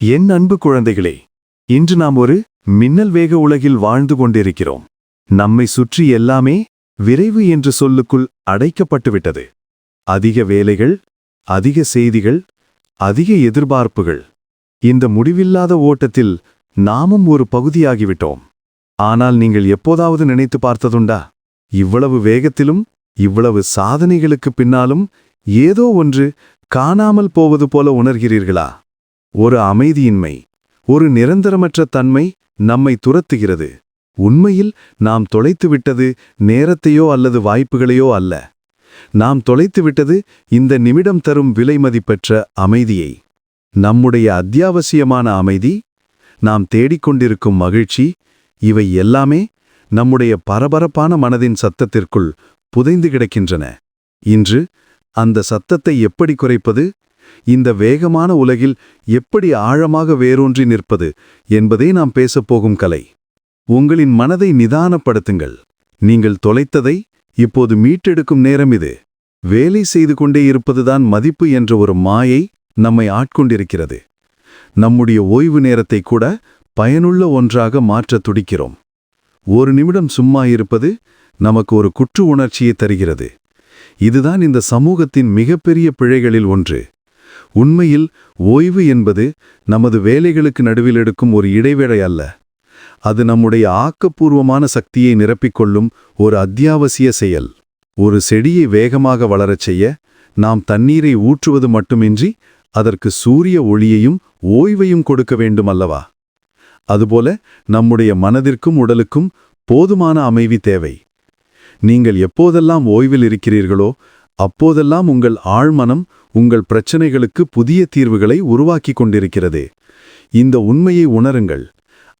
என் அன்பு குழந்தைகளே இன்று நாம் ஒரு மின்னல் வேக உலகில் வாழ்ந்து கொண்டிருக்கிறோம். நம்மை சுற்றி எல்லாமே விரைவு என்ற சொல்லுக்குள் அடைக்கப்பட்டுவிட்டது. அதிக வேலைகள் அதிக செய்திகள் அதிக எதிர்பார்ப்புகள். இந்த முடிவில்லாத ஓட்டத்தில் நாமும் ஒரு பகுதியாகிவிட்டோம். ஆனால் நீங்கள் எப்போதாவது நினைத்து பார்த்ததுண்டா? இவ்வளவு வேகத்திலும் இவ்வளவு சாதனைகளுக்கு பின்னாலும் ஏதோ ஒன்று காணாமல் போவது போல உணர்கிறீர்களா? ஒரு அமைதியின்மை ஒரு நிரந்தரமற்ற தன்மை நம்மை துரத்துகிறது. உண்மையில் நாம் தொலைத்துவிட்டது நேரத்தையோ அல்லது வாய்ப்புகளையோ அல்ல. நாம் தொலைத்துவிட்டது இந்த நிமிடம் தரும் விலைமதிப்பெற்ற அமைதியை. நம்முடைய அத்தியாவசியமான அமைதி நாம் தேடிக்கொண்டிருக்கும் மகிழ்ச்சி இவை எல்லாமே நம்முடைய பரபரப்பான மனதின் சத்தத்திற்குள் புதைந்து கிடக்கின்றன. இன்று அந்த சத்தத்தை எப்படி குறைப்பது? இந்த வேகமான உலகில் எப்படி ஆழமாக வேரூன்றி நிற்பது என்பதே நாம் பேசப்போகும் கலை. உங்களின் மனதை நிதானப்படுத்துங்கள். நீங்கள் தொலைத்ததை இப்போது மீட்டெடுக்கும் நேரம் இது. வேலை செய்து கொண்டே இருப்பதுதான் மதிப்பு என்ற ஒரு மாயை நம்மை ஆட்கொண்டிருக்கிறது. நம்முடைய ஓய்வு நேரத்தை கூட பயனுள்ள ஒன்றாக மாற்றத் துடிக்கிறோம். ஒரு நிமிடம் சும்மா இருப்பது நமக்கு ஒரு குற்று உணர்ச்சியை தருகிறது. இதுதான் இந்த சமூகத்தின் மிகப்பெரிய பிழைகளில் ஒன்று. உண்மையில் ஓய்வு என்பது நமது வேலைகளுக்கு நடுவில் எடுக்கும் ஒரு இடைவேளை அல்ல. அது நம்முடைய ஆக்கப்பூர்வமான சக்தியை நிரப்பிக்கொள்ளும் ஒரு அத்தியாவசிய செயல். ஒரு செடியை வேகமாக வளரச் செய்ய நாம் தண்ணீரை ஊற்றுவது மட்டுமின்றி அதற்கு சூரிய ஒளியையும் ஓய்வையும் கொடுக்க வேண்டும் அல்லவா? அதுபோல நம்முடைய மனதிற்கும் உடலுக்கும் போதுமான அமைதி தேவை. நீங்கள் எப்போதெல்லாம் ஓய்வில் இருக்கிறீர்களோ அப்போதெல்லாம் உங்கள் ஆழ்மனம் உங்கள் பிரச்சனைகளுக்கு புதிய தீர்வுகளை உருவாக்கி கொண்டிருக்கிறது. இந்த உண்மையை உணருங்கள்.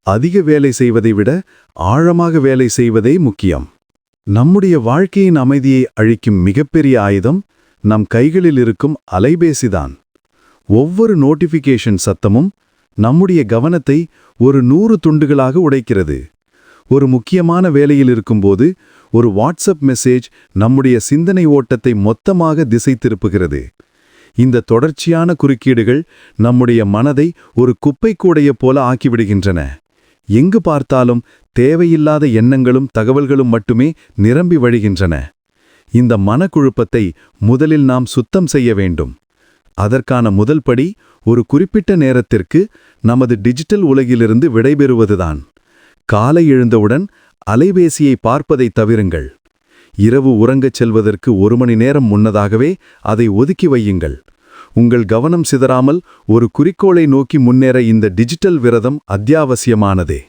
அதிக வேலை செய்வதை விட ஆழமாக வேலை செய்வதே முக்கியம். நம்முடைய வாழ்க்கையின் அமைதியை அழிக்கும் மிகப்பெரிய ஆயுதம் நம் கைகளில் இருக்கும் அலைபேசிதான். ஒவ்வொரு நோட்டிஃபிகேஷன் சத்தமும் நம்முடைய கவனத்தை ஒரு நூறு துண்டுகளாக உடைக்கிறது. ஒரு முக்கியமான வேலையில் இருக்கும்போது ஒரு வாட்ஸ்அப் மெசேஜ் நம்முடைய சிந்தனை ஓட்டத்தை மொத்தமாக திசை திருப்புகிறது. இந்த தொடர்ச்சியான குறுக்கீடுகள் நம்முடைய மனதை ஒரு குப்பை கூடைய போல ஆக்கிவிடுகின்றன. எங்கு பார்த்தாலும் தேவையில்லாத எண்ணங்களும் தகவல்களும் மட்டுமே நிரம்பி வழிகின்றன. இந்த மனக்குழுப்பத்தை முதலில் நாம் சுத்தம் செய்ய வேண்டும். அதற்கான முதல் படி ஒரு குறிப்பிட்ட நேரத்திற்கு நமது டிஜிட்டல் உலகிலிருந்து விடைபெறுவதுதான். காலை எழுந்தவுடன் அலைபேசியை பார்ப்பதை தவிருங்கள். இரவு உறங்கச் செல்வதற்கு ஒரு மணி நேரம் முன்னதாகவே அதை ஒதுக்கி வையுங்கள். உங்கள் கவனம் சிதறாமல் ஒரு குறிக்கோளை நோக்கி முன்னேற இந்த டிஜிட்டல் விரதம் அத்தியாவசியமானதே.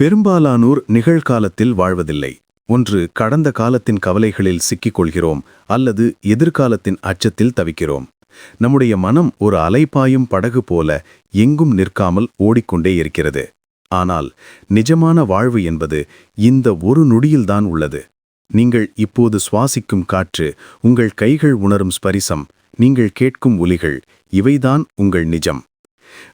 பெரும்பாலானோர் நிகழ்காலத்தில் வாழ்வதில்லை. ஒன்று கடந்த காலத்தின் கவலைகளில் சிக்கிக் கொள்கிறோம் அல்லது எதிர்காலத்தின் அச்சத்தில் தவிக்கிறோம். நம்முடைய மனம் ஒரு அலைப்பாயும் படகு போல எங்கும் நிற்காமல் ஓடிக்கொண்டே இருக்கிறது. ஆனால் நிஜமான வாழ்வு என்பது இந்த ஒரு நொடியில்தான் உள்ளது. நீங்கள் இப்போது சுவாசிக்கும் காற்று உங்கள் கைகள் உணரும் ஸ்பரிசம் நீங்கள் கேட்கும் ஒலிகள் இவைதான் உங்கள் நிஜம்.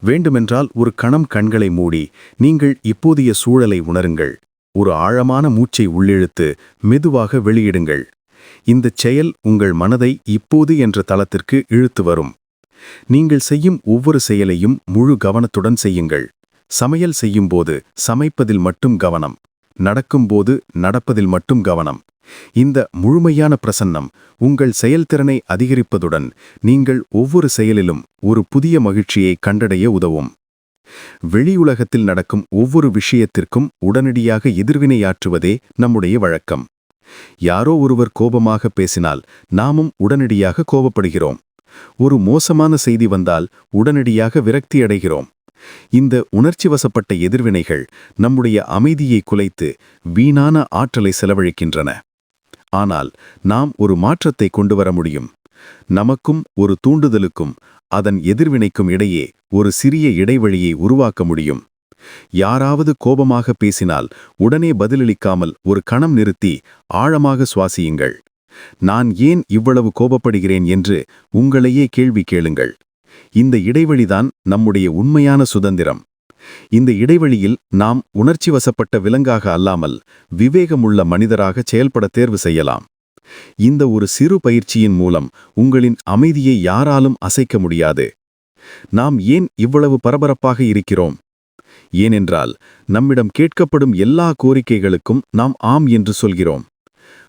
வேண்டுமென்றால் ஒரு கணம் கண்களை மூடி நீங்கள் இப்போதைய சூழலை உணருங்கள். ஒரு ஆழமான மூச்சை உள்ளிழுத்து மெதுவாக வெளியிடுங்கள். இந்தச் செயல் உங்கள் மனதை இப்போது என்ற தளத்திற்கு இழுத்து வரும். நீங்கள் செய்யும் ஒவ்வொரு செயலையும் முழு கவனத்துடன் செய்யுங்கள். சமையல் செய்யும்போது சமைப்பதில் மட்டும் கவனம். நடக்கும்போது நடப்பதில் மட்டும் கவனம். இந்த முழுமையான பிரசன்னம் உங்கள் செயல்திறனை அதிகரிப்பதுடன் நீங்கள் ஒவ்வொரு செயலிலும் ஒரு புதிய மகிழ்ச்சியை கண்டடைய உதவும். வெளியுலகத்தில் நடக்கும் ஒவ்வொரு விஷயத்திற்கும் உடனடியாக எதிர்வினையாற்றுவதே நம்முடைய வழக்கம். யாரோ ஒருவர் கோபமாக பேசினால் நாமும் உடனடியாக கோபப்படுகிறோம். ஒரு மோசமான செய்தி வந்தால் உடனடியாக விரக்தியடைகிறோம். இந்த உணர்ச்சி வசப்பட்ட எதிர்வினைகள் நம்முடைய அமைதியை குலைத்து வீணான ஆற்றலை செலவழிக்கின்றன. ஆனால் நாம் ஒரு மாற்றத்தை கொண்டு வர முடியும். நமக்கும் ஒரு தூண்டுதலுக்கும் அதன் எதிர்வினைக்கும் இடையே ஒரு சிறிய இடைவெளியை உருவாக்க முடியும். யாராவது கோபமாக பேசினால் உடனே பதிலளிக்காமல் ஒரு கணம் நிறுத்தி ஆழமாக சுவாசியுங்கள். நான் ஏன் இவ்வளவு கோபப்படுகிறேன் என்று உங்களையே கேள்வி கேளுங்கள். இந்த இடைவெளிதான் நம்முடைய உண்மையான சுதந்திரம். இந்த இடைவெளியில் நாம் உணர்ச்சி வசப்பட்ட விலங்காக அல்லாமல் விவேகமுள்ள மனிதராக செயல்பட தேர்வு செய்யலாம். இந்த ஒரு சிறு பயிற்சியின் மூலம் உங்களின் அமைதியை யாராலும் அசைக்க முடியாது. நாம் ஏன் இவ்வளவு பரபரப்பாக இருக்கிறோம்? ஏனென்றால் நம்மிடம் கேட்கப்படும் எல்லா கோரிக்கைகளுக்கும் நாம் ஆம் என்று சொல்கிறோம்.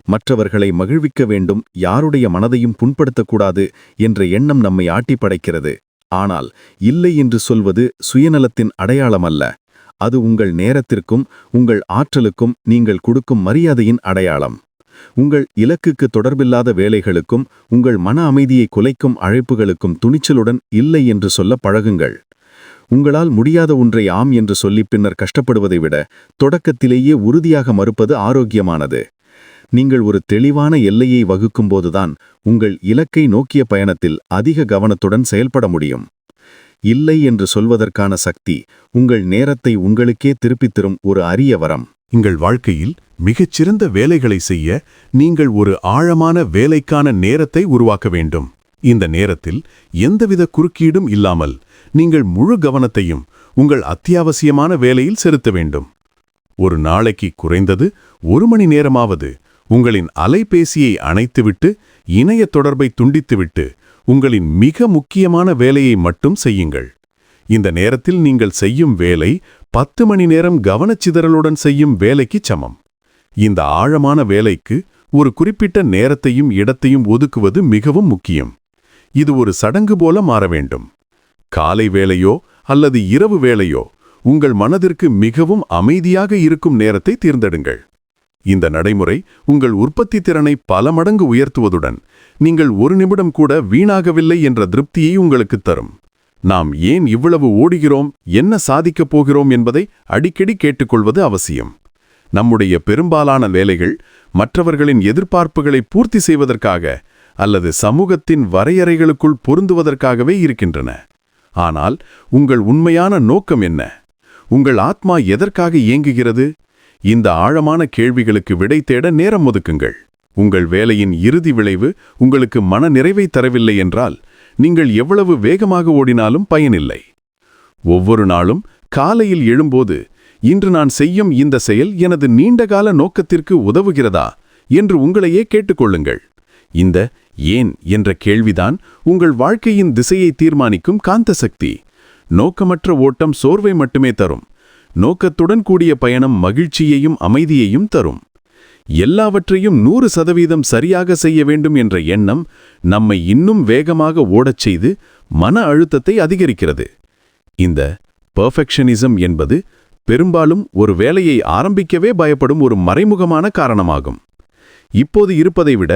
மற்றவர்களை மகிழ்விக்க வேண்டும் யாருடைய மனதையும் புண்படுத்தக்கூடாது என்ற எண்ணம் நம்மை ஆட்டிப் படைக்கிறது ஆனால் இல்லை என்று சொல்வது சுயநலத்தின் அடையாளமல்ல. அது உங்கள் நேரத்திற்கும் உங்கள் ஆற்றலுக்கும் நீங்கள் கொடுக்கும் மரியாதையின் அடையாளம். உங்கள் இலக்குக்கு தொடர்பில்லாத வேலைகளுக்கும் உங்கள் மன அமைதியை குலைக்கும் அழைப்புகளுக்கும் துணிச்சலுடன் இல்லை என்று சொல்ல பழகுங்கள். உங்களால் முடியாத ஒன்றை ஆம் என்று சொல்லி பின்னர் கஷ்டப்படுவதை விட தொடக்கத்திலேயே உறுதியாக மறுப்பது ஆரோக்கியமானது. நீங்கள் ஒரு தெளிவான எல்லையை வகுக்கும்போதுதான் உங்கள் இலக்கை நோக்கிய பயணத்தில் அதிக கவனத்துடன் செயல்பட முடியும். இல்லை என்று சொல்வதற்கான சக்தி உங்கள் நேரத்தை உங்களுக்கே திருப்பித் தரும் ஒரு அரிய வரம். உங்கள் வாழ்க்கையில் மிகச்சிறந்த வேலைகளை செய்ய நீங்கள் ஒரு ஆழமான வேலைக்கான நேரத்தை உருவாக்க வேண்டும். இந்த நேரத்தில் எந்தவித குறுக்கீடும் இல்லாமல் நீங்கள் முழு கவனத்தையும் உங்கள் அத்தியாவசியமான வேலையில் செலுத்த வேண்டும். ஒரு நாளைக்கு குறைந்தது ஒரு மணி நேரமாவது உங்களின் அலைபேசியை அணைத்துவிட்டு இணைய தொடர்பை துண்டித்துவிட்டு உங்களின் மிக முக்கியமான வேலையை மட்டும் செய்யுங்கள். இந்த நேரத்தில் நீங்கள் செய்யும் வேலை பத்து மணி நேரம் கவனச்சிதறலுடன் செய்யும் வேலைக்கு சமம். இந்த ஆழமான வேலைக்கு ஒரு குறிப்பிட்ட நேரத்தையும் இடத்தையும் ஒதுக்குவது மிகவும் முக்கியம். இது ஒரு சடங்கு போல மாற வேண்டும். காலை வேலையோ அல்லது இரவு வேலையோ உங்கள் மனதிற்கு மிகவும் அமைதியாக இருக்கும் நேரத்தை தேர்ந்தெடுங்கள். இந்த நடைமுறை உங்கள் உற்பத்தி திறனை பல மடங்கு உயர்த்துவதுடன் நீங்கள் ஒரு நிமிடம் கூட வீணாகவில்லை என்ற திருப்தியை உங்களுக்கு தரும். நாம் ஏன் இவ்வளவு ஓடுகிறோம்? என்ன சாதிக்கப் போகிறோம் என்பதை அடிக்கடி கேட்டுக்கொள்வது அவசியம். நம்முடைய பெரும்பாலான வேலைகள் மற்றவர்களின் எதிர்பார்ப்புகளை பூர்த்தி செய்வதற்காக அல்லது சமூகத்தின் வரையறைகளுக்குள் பொருந்துவதற்காகவே இருக்கின்றன. ஆனால் உங்கள் உண்மையான நோக்கம் என்ன? உங்கள் ஆத்மா எதற்காக இயங்குகிறது? இந்த ஆழமான கேள்விகளுக்கு விடை தேட நேரம் ஒதுக்குங்கள். உங்கள் வேலையின் இறுதி விளைவு உங்களுக்கு மன நிறைவை தரவில்லை என்றால் நீங்கள் எவ்வளவு வேகமாக ஓடினாலும் பயனில்லை. ஒவ்வொரு நாளும் காலையில் எழும்போது இன்று நான் செய்யும் இந்த செயல் எனது நீண்டகால நோக்கத்திற்கு உதவுகிறதா என்று உங்களையே கேட்டுக்கொள்ளுங்கள். இந்த ஏன் என்ற கேள்விதான் உங்கள் வாழ்க்கையின் திசையை தீர்மானிக்கும் காந்த சக்தி. நோக்கமற்ற ஓட்டம் சோர்வை மட்டுமே தரும். நோக்கத்துடன் கூடிய பயணம் மகிழ்ச்சியையும் அமைதியையும் தரும். எல்லாவற்றையும் நூறு சதவீதம் சரியாக செய்ய வேண்டும் என்ற எண்ணம் நம்மை இன்னும் வேகமாக ஓடச் செய்து மன அழுத்தத்தை அதிகரிக்கிறது. இந்த பர்ஃபெக்ஷனிசம் என்பது பெரும்பாலும் ஒரு வேலையை ஆரம்பிக்கவே பயப்படும் ஒரு மறைமுகமான காரணமாகும். இப்போது இருப்பதை விட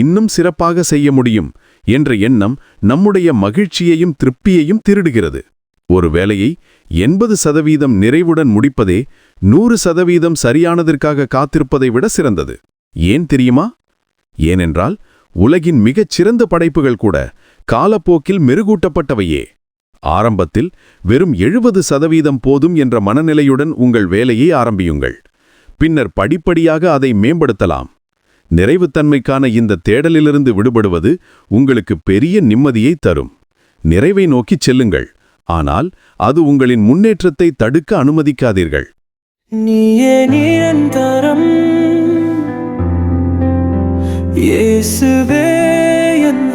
இன்னும் சிறப்பாக செய்ய முடியும் என்ற எண்ணம் நம்முடைய மகிழ்ச்சியையும் திருப்தியையும் திருடுகிறது. ஒரு வேலையை எண்பது சதவீதம் நிறைவுடன் முடிப்பதே நூறு சதவீதம் சரியானதற்காக காத்திருப்பதை விட சிறந்தது. ஏன் தெரியுமா? ஏனென்றால் உலகின் மிகச் சிறந்த படைப்புகள் கூட காலப்போக்கில் மெருகூட்டப்பட்டவையே. ஆரம்பத்தில் வெறும் எழுபது சதவீதம் போதும் என்ற மனநிலையுடன் உங்கள் வேலையை ஆரம்பியுங்கள். பின்னர் படிப்படியாக அதை மேம்படுத்தலாம். நிறைவுத்தன்மைக்கான இந்த தேடலிலிருந்து விடுபடுவது உங்களுக்கு பெரிய நிம்மதியை தரும். நிறைவை நோக்கிச் செல்லுங்கள். ஆனால் அது உங்களின் முன்னேற்றத்தை தடுக்க அனுமதிக்காதீர்கள். நீயே நிரந்தரம். இயேசுவே என்